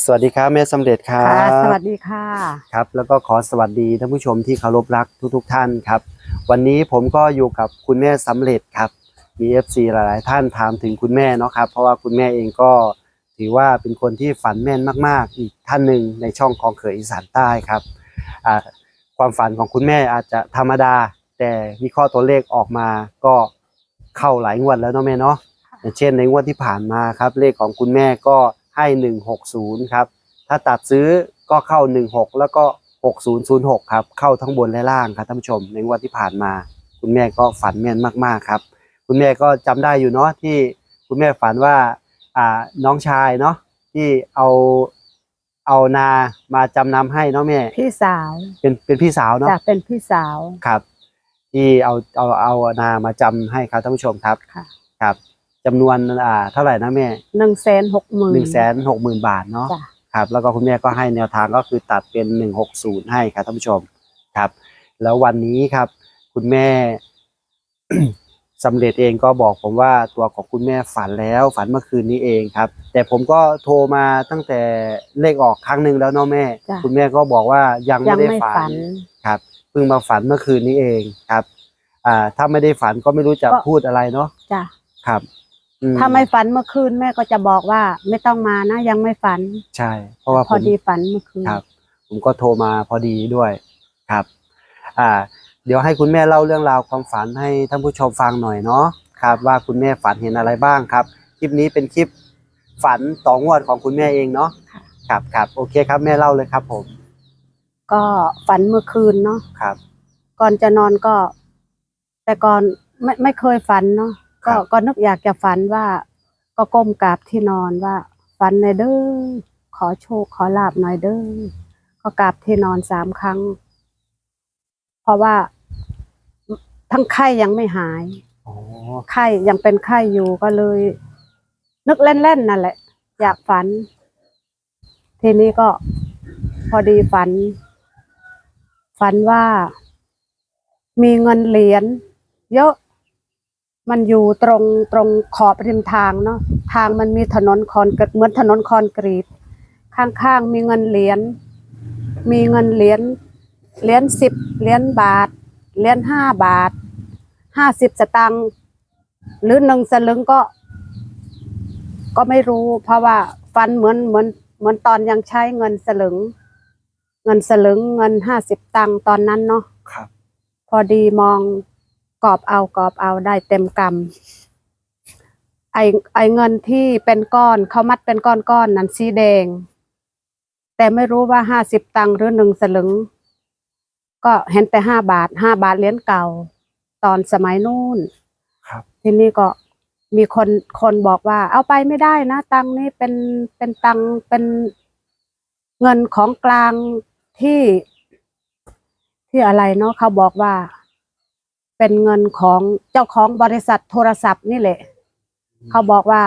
สวัสดีครับแม่สำเร็จครัค่ะบสวัสดีค่ะ ครับ แล้วก็ขอสวัสดีท่านผู้ชมที่เคารพรักทุก ๆทท่านครับ วันนี้ผมก็อยู่กับคุณแม่สำเร็จครับ มี FC หลาย ๆ ท่านถามถึงคุณแม่เนาะครับ เพราะว่าคุณแม่เองก็ถือว่าเป็นคนที่ฝันแม่นมาก ๆ อีกท่านหนึ่งในช่องของเขยอีสานใต้ครับอ่าความฝันของคุณแม่อาจจะธรรมดา แต่วิเคราะห์ตัวเลขออกมาก็เข้าหลายงวดแล้วเนาะแม่เนาะอย่างเช่นในงวดที่ผ่านมาครับเลขของคุณแม่ก็ ให้ 160 ครับ ถ้าตัดซื้อก็เข้า 16 แล้วก็ 6006 ครับ เข้าทั้งบนและล่างครับท่านผู้ชม ในงวดที่ผ่านมา คุณแม่ก็ฝันแม่นมากๆครับ คุณแม่ก็จำได้อยู่เนาะที่คุณแม่ฝันว่าอ่าน้องชายเนาะที่เอาเอานามาจำนำให้เนาะแม่ พี่สาวเป็นเป็นพี่สาวเนาะจะเป็นพี่สาว ครับ ที่เอาเอาเอานามาจำให้ครับท่านผู้ชมครับค่ะ ครับ จำนวนอ่าเท่าไหร่นะแม่หนึ่งแสนหกหมื่นหนึ่งแสนหกหมื่นบาทเนาะจ้ะครับ แล้วก็คุณแม่ก็ให้แนวทางก็คือตัดเป็นหนึ่งหกศูนย์ให้ครับท่านผู้ชมครับ แล้ววันนี้ครับ คุณแม่ สำเร็จเองก็บอกผมว่าตัวของคุณแม่ฝันแล้วฝันเมื่อคืนนี้เองครับ แต่ผมก็โทรมาตั้งแต่เลขออกครั้งหนึ่งแล้วเนาะแม่ จ้ะ คุณแม่ก็บอกว่ายังยัไม่งได้ไม่ฝัฝัน น ครับเพิ่งมาฝันเมื่อคืนนี้เองครับ อ่า ถ้าไม่ได้ฝันก็ไม่รู้จะก็ พูดอะไรเนาะจ้ะครับอื ถ้าไม่ฝันเมื่อคืนแม่ก็จะบอกว่าไม่ต้องมานะยังไม่ฝัน ใช่ เพราะว่าพผอมดีฝันเมื่อคืนครับ ผมก็โทรมาพอดีด้วยครับ อ่า เดี๋ยวให้คุณแม่เล่าเรื่องราวความฝันให้ท่านผู้ชมฟังหน่อยเนาะครับ ว่าคุณแม่ฝันเห็นอะไรบ้างครับคลิปนี้เป็นคลิปฝันต่องวดของคุณแม่เองเนาะครับครับโอเคครับแม่เล่าเลยครับ ผม ก็ฝันเมื่อคืนเนาะครับ ก่อนจะนอนก็ แต่ก่อนไม่ไม่เคยฝันเนาะ ครัก็บก็นึกอยากจะฝันว่า ก็ก้มกราบที่นอนว่าฝันในอยเด้อขอโชคขอลาบหน่อยเด้อก็กราบที่นอนสามครั้ง เพราะว่าทั้งไข้ยังไม่หาย อ๋อ ไข้ยังเป็นไข้อยู่ก็เลย นึกเล่นๆนั่นแหละ อยากฝัน ทีนี้ก็พอดีฝัน ฝันว่า มีเงินเหรียญเยอะ มันอยู่ตรงตรงขอบริมทางเนาะทางมันมีถนนคอนกรีตเหมือนถนนคอนกรีต ข้างๆมีเงินเหรียญมีเงินเหรียญเหรียญสิบเหรียญบาทเหรียญห้าบาทห้าสิบสตังค์หรือหนึ่งสลึงก็ ก็ไม่รู้ เพราะว่าฟันเหมือนเหมือนเหมือนตอนยังใช้เงินสลึง เงินสลึงเงินห้าสิบตังค์ตอนนั้นเนาะครับ พอดีมอง กอบเอากอบเอาได้เต็มกำไอไอเงินที่เป็นก้อนเขามัดเป็นก้อนก้อนๆนั้นสีแดง แต่ไม่รู้ว่าห้าสิบตังค์หรือหนึ่งสลึง ก็เห็นแต่ห้าบาทห้าบาทเหรียญเก่า ตอนสมัยนู้นครับทีนี้ก็มีคนคนบอกว่า เอาไปไม่ได้นะ ตังค์นี้เป็นเป็นตังค์เป็นเงินของกลางที่ที่อะไรเนาะเขาบอกว่า เป็นเงินของเจ้าของบริษัทโทรศัพท์นี่แหละ เขาบอกว่า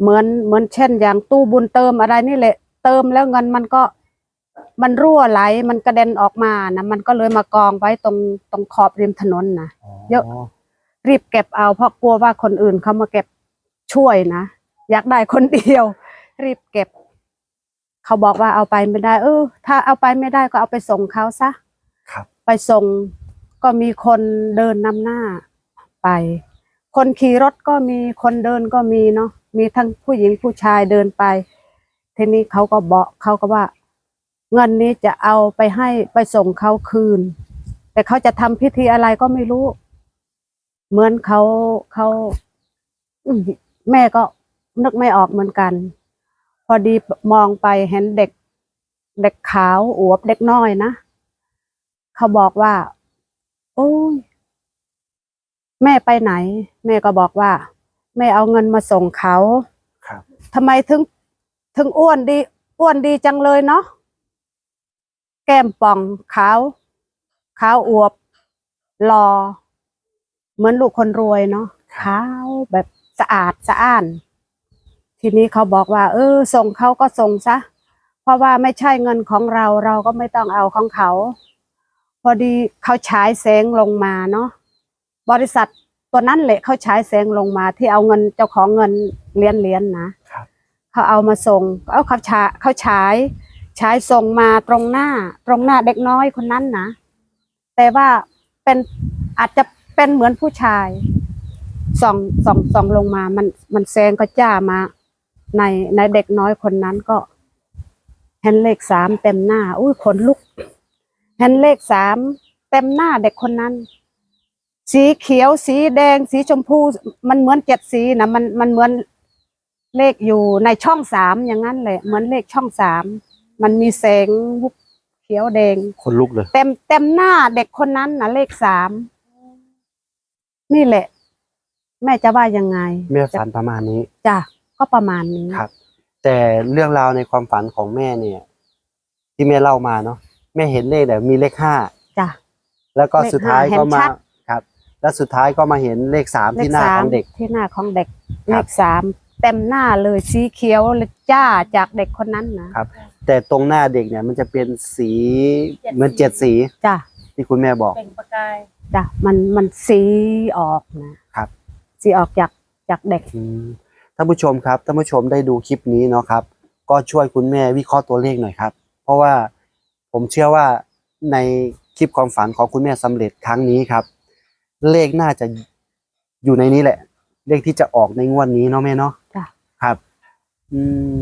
เหมือนเหมือนเช่น อย่างตู้บุญเติมอะไรนี่แหละ เติมแล้วเงินมันก็มันรั่วไหล มันกระเด็นออกมานะมันก็เลยมากองไว้ตรงตรงขอบริมถนนนะเยอะรีบเก็บเอาเพราะกลัวว่าคนอื่นเขามาเก็บช่วยนะอยากได้คนเดียว รีบเก็บ เขาบอกว่าเอาไปไม่ได้ เออ ถ้าเอาไปไม่ได้ก็เอาไปส่งเขาซะครับไปส่ง ก็มีคนเดินนำหน้าไป คนขี่รถก็มีคนเดินก็มีเนาะมีทั้งผู้หญิงผู้ชายเดินไป ทีนี้เขาก็บอกเขาก็ว่า เงินนี้จะเอาไปให้ไปส่งเขาคืน แต่เขาจะทำพิธีอะไรก็ไม่รู้ เหมือนเขาเขาแม่ก็นึกไม่ออกเหมือนกัน พอดีมองไปเห็นเด็ก เด็กขาวอวบเด็กน้อยนะเขาบอกว่า โอ้ยแม่ไปไหน แม่ก็บอกว่า แม่เอาเงินมาส่งเขาครับทำไมถึง ถึงอ้วนดี อ้วนดีจังเลยเนาะแก้มป่องขาวขาวอวบหลอเหมือนลูกคนรวยเนาะขาวแบบสะอาดสะอ้าน ทีนี้เขาบอกว่า เออ ส่งเขาก็ส่งซะ เพราะว่าไม่ใช่เงินของเรา เราก็ไม่ต้องเอาของเขา พอดีเขาฉายแสงลงมาเนาะบริษัทตัวนั้นแหละเขาฉายแสงลงมา ที่เอาเงินเจ้าของเงินเลี้ยนเลี้ยนๆนะครับเขาเอามาส่งเอาเขาฉายเขาฉายฉายส่งมาตรงหน้า ตรงหน้าเด็กน้อยคนนั้นนะแต่ว่าเป็นอาจจะเป็นเหมือนผู้ชายส่องส่องส่องลงมา มันมันแซงก็จ้ามา ในในเด็กน้อยคนนั้นก็เห็นเลขสามเต็มหน้า อุ้ยขนลุก เห็นเลขสามเต็มหน้าเด็กคนนั้น สีเขียวสีแดงสีชมพู มันเหมือนเจ็ดสีนะมันมันเหมือนเลขอยู่ในช่องสามอย่างนั้นแหละเหมือนเลขช่องสามมันมีแสงวุบเขียวแดงคนลุกเลย เต็มเต็มหน้าเด็กคนนั้นนะเลขสามนี่แหละ แม่จะว่ายังไง แม่ฝันประมาณนี้จ้ะก็ประมาณนี้ครับ แต่เรื่องราวในความฝันของแม่เนี่ย ที่แม่เล่ามาเนาะ แม่เห็นเลขแต่มีเลขห้าจ้ะ แล้วก็เลขสุดท้ายห้าเห็นก็มาชัด ครับ แล้วสุดท้ายก็มาเห็นเลขสามเลที่ขหน้าสาขมองเด็ก ที่หน้าของเด็กคเลรับขสามเต็มหน้าเลยสีเขียวเลยจ้าจากเด็กคนนั้นนะครับ แต่ตรงหน้าเด็กเนี่ยมันจะเป็นสีเหมือนเจ็ดสีจ้ะที่คุณแม่บอก เป็นประกาย จ้ะมันมันสีออกนะครับ สีออกจากจากเด็ก อืมท่านผู้ชมครับท่านผู้ชมได้ดูคลิปนี้เนาะครับ ก็ช่วยคุณแม่วิเคราะห์ตัวเลขหน่อยครับ เพราะว่า ผมเชื่อว่าในคลิปความฝันของคุณแม่สำเร็จครั้งนี้ครับ เลขน่าจะอยู่ในนี้แหละ เลขที่จะออกในงวดนี้เนาะแม่เนาะจ้ะครับ อืม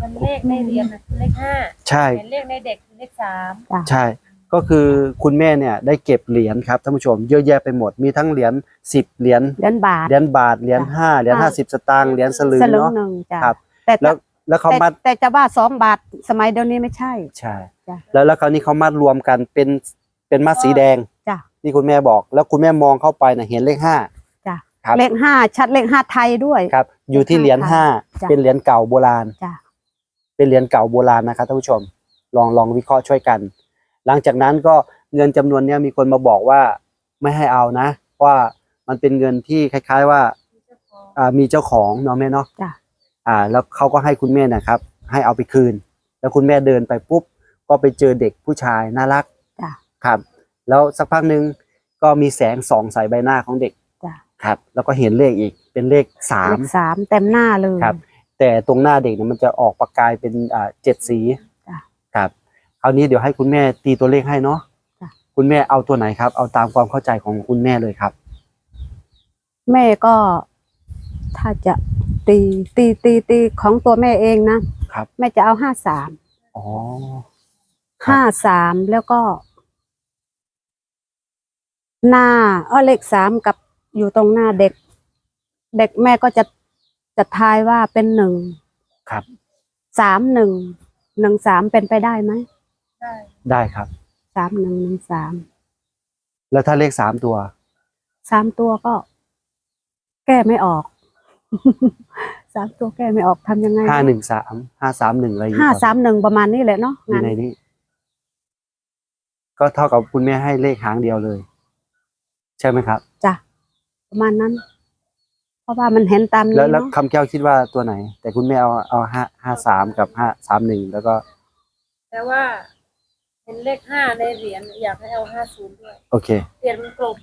มันเลขในเหรียญน่ะคือเลขห้าใช่เห็นเลขในเด็กคือเลขสามจ้ะใช่ ก็คือคุณแม่เนี่ยได้เก็บเหรียญครับท่านผู้ชมเยอะแยะไปหมดมีทั้งเหรียญสิบเหรียญเหรียญบาทเหรียญบาทเหรียญจ้ะห้าเหรียญอ่าห้าสิบสตางค์เหรียญสลึงสลึงเนาะหนึ่งจ้ะครับแต่แล้ว แล้วเขาแต่มัดแต่จะว่าสองบาทสมัยเดี๋ยวนี้ไม่ใช่ ใช่ จ้ะ แล้วแล้วคราวนี้เขามัดรวมกันเป็นเป็นมัดสีแดง จ้ะที่คุณแม่บอก แล้วคุณแม่มองเข้าไปนะเห็นเลขห้า จ้ะ ครับ เลขห้าชัดเลขห้าไทยด้วย ครับ อยู่ที่เหรียญห้าจ้ะ เป็นเหรียญเก่าโบราณ จ้ะ เป็นเหรียญเก่าโบราณนะครับท่านผู้ชม ลองลองวิเคราะห์ช่วยกัน หลังจากนั้นก็เงินจำนวนเนี้ยมีคนมาบอกว่าไม่ให้เอานะ ว่ามันเป็นเงินที่คล้าย ๆว่ามีเจ้าของอ่ามีเจ้าของเนาะแม่เนาะจ้ะ อ่า แล้วเขาก็ให้คุณแม่นะครับ ให้เอาไปคืน แล้วคุณแม่เดินไปปุ๊บ ก็ไปเจอเด็กผู้ชายน่ารักจ้ะครับ แล้วสักพักหนึ่งก็มีแสงส่องใส่ใบหน้าของเด็กจ้ะครับ แล้วก็เห็นเลขอีกเป็นเลขสาเลมขสามเต็มหน้าเลยครับ แต่ตรงหน้าเด็กเนี่ยมันจะออกประกายเป็นอ่าเจ็ดสีจ้ะครับคราวนี้เดี๋ยวให้คุณแม่ตีตัวเลขให้เนาะจ้ะคุณแม่เอาตัวไหนครับ เอาตามความเข้าใจของคุณแม่เลยครับ แม่ก็ถ้าจะ ตีตีตีตีของตัวแม่เองนะครับ แม่จะเอาห้าสามอ๋อ ครับ ห้าสามแล้วก็ หน้าเออเลขสามกับอยู่ตรงหน้าเด็ก เด็กแม่ก็จะจะทายว่าเป็นหนึ่งครับ สามหนึ่งหนึ่งสามเป็นไปได้ไหมได้ได้ครับ สามหนึ่งหนึ่งสามแล้วถ้าเลขสามตัว สามตัวก็ แก้ไม่ออก สามตัวแก้ไม่ออกทำยังไงห้าหนึ่งสามห้าสามหนึ่งอะไรอย่างห้าเงี้ยสามหนึ่งประมาณนี้แหละเนาะอยู่งั้นในนี้ ก็เท่ากับคุณแม่ให้เลขหางเดียวเลย ใช่ไหมครับ จ้ะประมาณนั้น เพราะว่ามันเห็นตามแล้วนี้แล้วเนาะคำแก้วคิดว่าตัวไหน แต่คุณแม่เอาเอาห้าห้าสามกับห้าสามหนึ่งแล้วก็ แต่ว่า เห็นเลขห้าในเหรียญอยากให้เอาห้าศูนย์ด้วยโอเคเหรียญมันกลม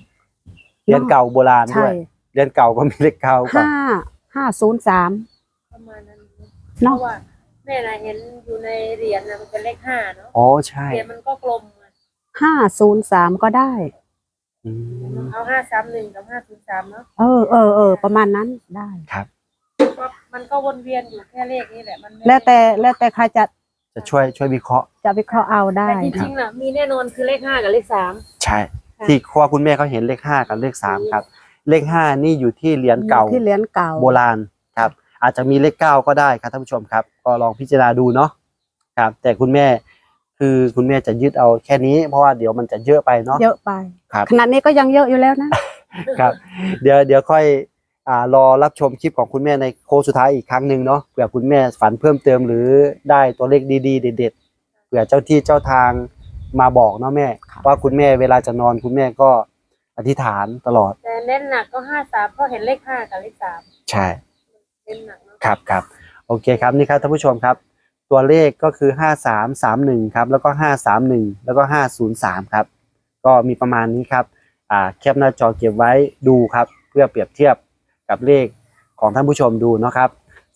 เรียนเก่าโบราณด้ใช่วยเรียนเก่าก็มีเลขเก่าก่อนห้า ห้าศูนย์สามประมาณนั้นเพเนาะราะว่าแม่น่ะเห็นอยู่ในเหรียญนะมันเป็นเลขห้าเนาะอ๋อใช่เหรียญมันก็กลมอะห้าศูนย์สามก็ได้ อืมเอาห้าสามหนึ่งกับห้าศูนย์สามเนาะเออเออเออประมาณนั้นได้ ครับ ก็มันก็วนเวียนอยู่แค่เลขนี้แหละมันไม่แล้วแต่แล้วแต่ใครจะจะช่วยช่วยวิเคราะห์ จะวิเคราะห์เอาได้แต่จริงๆน่ะมีแน่นอนคือเลขห้ากับเลขสาม ใช่ค่ะที่ครัวคุณแม่เขาเห็นเลขห้ากับเลขสามครับ เลขห้านี่อยู่ที่เหรียญเก่าที่เหรียญเก่าโบราณครับ อาจจะมีเลขเก้าก็ได้ครับท่านผู้ชมครับ ก็ลองพิจารณาดูเนาะครับ แต่คุณแม่คือคุณแม่จะยึดเอาแค่นี้ เพราะว่าเดี๋ยวมันจะเยอะไปเนาะเยอะไปครับขนาดนี้ก็ยังเยอะอยู่แล้วนะครับ เดี๋ยวเดี๋ยวค่อยอ่ารอรับชมคลิปของคุณแม่ในโค้งสุดท้ายอีกครั้งหนึ่งเนาะเผื่อคุณแม่ฝันเพิ่มเติมหรือได้ตัวเลขดีๆ เด็ดๆเผื่อเจ้าที่เจ้าทางมาบอกเนาะแม่ครับว่าคุณแม่เวลาจะนอนคุณแม่ก็ อธิษฐานตลอด แต่เน้นหนักก็ห้าสามเพราะเห็นเลขห้ากับเลขสามใช่เน้นหนักเนาะครับครับโอเคครับนี่ครับท่านผู้ชมครับ ตัวเลขก็คือห้าสามสามหนึ่งครับแล้วก็ห้าสามหนึ่งแล้วก็ห้าศูนย์สามครับ ก็มีประมาณนี้ครับอ่าแคปหน้าจอเก็บไว้ดูครับ เพื่อเปรียบเทียบกับเลขของท่านผู้ชมดูเนาะครับ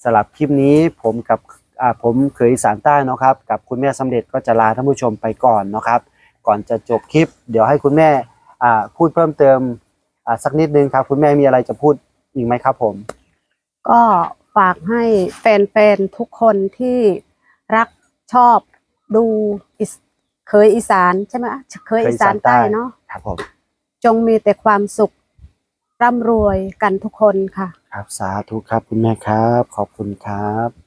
สำหรับคลิปนี้ผมกับอ่าผมเคยอีสารใต้เนาะครับ กับคุณแม่สำเร็จก็จะลาท่านผู้ชมไปก่อนเนาะครับ ก่อนจะจบคลิป เดี๋ยวให้คุณแม่อ่า พูดเพิ่มเติมอ่าสักนิดนึงครับ คุณแม่มีอะไรจะพูดอีกไหมครับผม ก็ฝากให้แฟนๆทุกคนที่รักชอบดูอิสเคยอีสานใช่ไหมเคยอีสานใต้เนาะครับผมจงมีแต่ความสุขร่ำรวยกันทุกคนค่ะ ครับสาธุครับคุณแม่ครับ ขอบคุณครับ